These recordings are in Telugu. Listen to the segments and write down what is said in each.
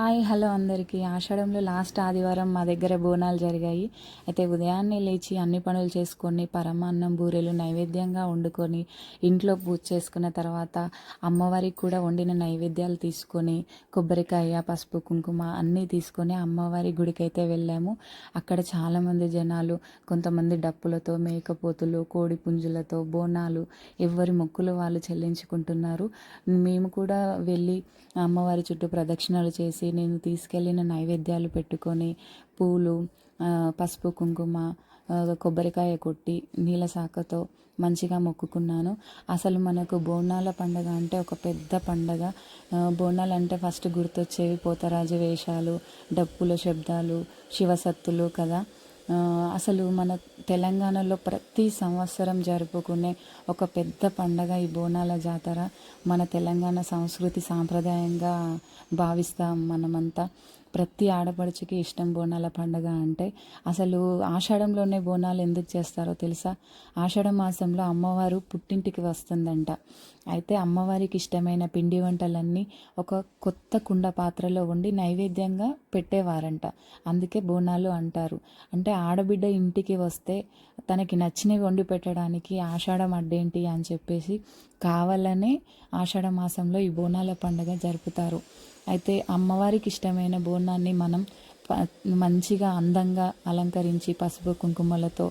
హాయ్ హలో అందరికీ. ఆషాఢంలో లాస్ట్ ఆదివారం మా దగ్గర బోనాలు జరిగాయి. అయితే ఉదయాన్నే లేచి అన్ని పనులు చేసుకొని పరమాన్నం బూరెలు నైవేద్యంగా వండుకొని ఇంట్లో పూజ చేసుకున్న తర్వాత అమ్మవారికి కూడా వండిన నైవేద్యాలు తీసుకొని కొబ్బరికాయ పసుపు కుంకుమ అన్నీ తీసుకొని అమ్మవారి గుడికి అయితే వెళ్ళాము. అక్కడ చాలామంది జనాలు కొంతమంది డప్పులతో మేకపోతులు కోడి పుంజులతో బోనాలు ఎవరి మొక్కులు వాళ్ళు చెల్లించుకుంటున్నారు. మేము కూడా వెళ్ళి అమ్మవారి చుట్టూ ప్రదక్షిణలు చేసి నేను తీసుకెళ్ళిన నైవేద్యాలు పెట్టుకొని పూలు పసుపు కుంకుమ కొబ్బరికాయ కొట్టి నీళ్ళ శాఖతో మంచిగా మొక్కుకున్నాను. అసలు మనకు బోనాల పండగ అంటే ఒక పెద్ద పండగ. బోనాలు అంటే ఫస్ట్ గుర్తొచ్చేవి పోతరాజు వేషాలు డప్పుల శబ్దాలు శివసత్తులు కదా. అసలు మన తెలంగాణలో ప్రతి సంవత్సరం జరుపుకునే ఒక పెద్ద పండగ ఈ బోనాల జాతర మన తెలంగాణ సంస్కృతి సాంప్రదాయంగా భావిస్తాం మనమంతా. ప్రతి ఆడపడుచుకి ఇష్టం బోనాల పండగ అంటే అసలు ఆషాఢంలోనే బోనాలు ఎందుకు చేస్తారో తెలుసా? ఆషాఢ మాసంలో అమ్మవారు పుట్టింటికి వస్తుందంట. అయితే అమ్మవారికి ఇష్టమైన పిండి వంటలన్నీ ఒక కొత్త కుండ పాత్రలో ఉండి నైవేద్యంగా పెట్టేవారంట. అందుకే బోనాలు అంటారు. అంటే ఆడబిడ్డ ఇంటికి వస్తే తనకి నచ్చినవి వండి పెట్టడానికి ఆషాఢం అడ్డేంటి అని చెప్పేసి కావాలనే ఆషాఢ మాసంలో ఈ బోనాల పండుగ జరుపుతారు. అయితే అమ్మవారికి ఇష్టమైన బోనాన్ని మనం మంచిగా అందంగా అలంకరించి పసుపు కుంకుమలతో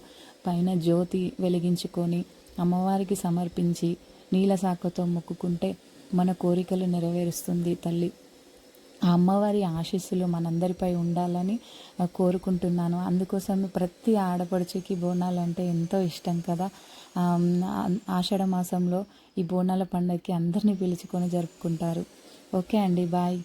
పైన జ్యోతి వెలిగించుకొని అమ్మవారికి సమర్పించి నీళ్ళ శాఖతో మొక్కుకుంటే మన కోరికలు నెరవేరుస్తుంది తల్లి. ఆ అమ్మవారి ఆశీస్సులు మనందరిపై ఉండాలని కోరుకుంటున్నాను. అందుకోసం ప్రతి ఆడపడుచుకి బోనాలు అంటే ఎంతో ఇష్టం కదా. ఆషాఢ మాసంలో ఈ బోనాల పండగకి అందరినీ పిలుచుకొని జరుపుకుంటారు. ఓకే అండి బాయ్.